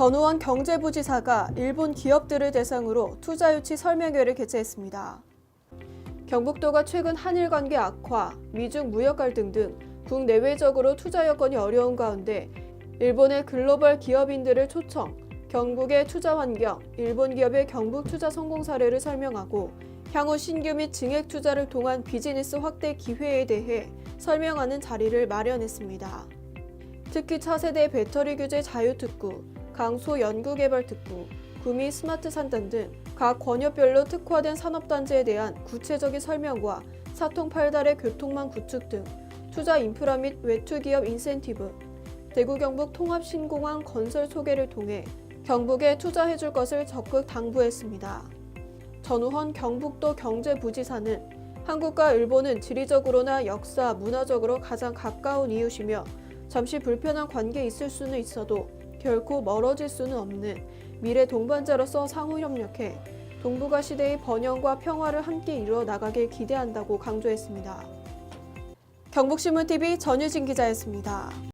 전우원 경제부지사가 일본 기업들을 대상으로 투자 유치 설명회를 개최했습니다. 경북도가 최근 한일 관계 악화, 미중 무역 갈등 등 국내외적으로 투자 여건이 어려운 가운데 일본의 글로벌 기업인들을 초청, 경북의 투자 환경, 일본 기업의 경북 투자 성공 사례를 설명하고 향후 신규 및 증액 투자를 통한 비즈니스 확대 기회에 대해 설명하는 자리를 마련했습니다. 특히 차세대 배터리 규제 자유특구, 강소 연구개발 특구, 구미 스마트 산단 등 각 권역별로 특화된 산업단지에 대한 구체적인 설명과 사통 팔달의 교통망 구축 등 투자 인프라 및 외투 기업 인센티브, 대구 경북 통합 신공항 건설 소개를 통해 경북에 투자해줄 것을 적극 당부했습니다. 전우헌 경북도 경제부지사는 한국과 일본은 지리적으로나 역사, 문화적으로 가장 가까운 이웃이며 잠시 불편한 관계에 있을 수는 있어도 결코 멀어질 수는 없는 미래 동반자로서 상호 협력해 동북아 시대의 번영과 평화를 함께 이루어 나가길 기대한다고 강조했습니다. 경북신문TV 전유진 기자였습니다.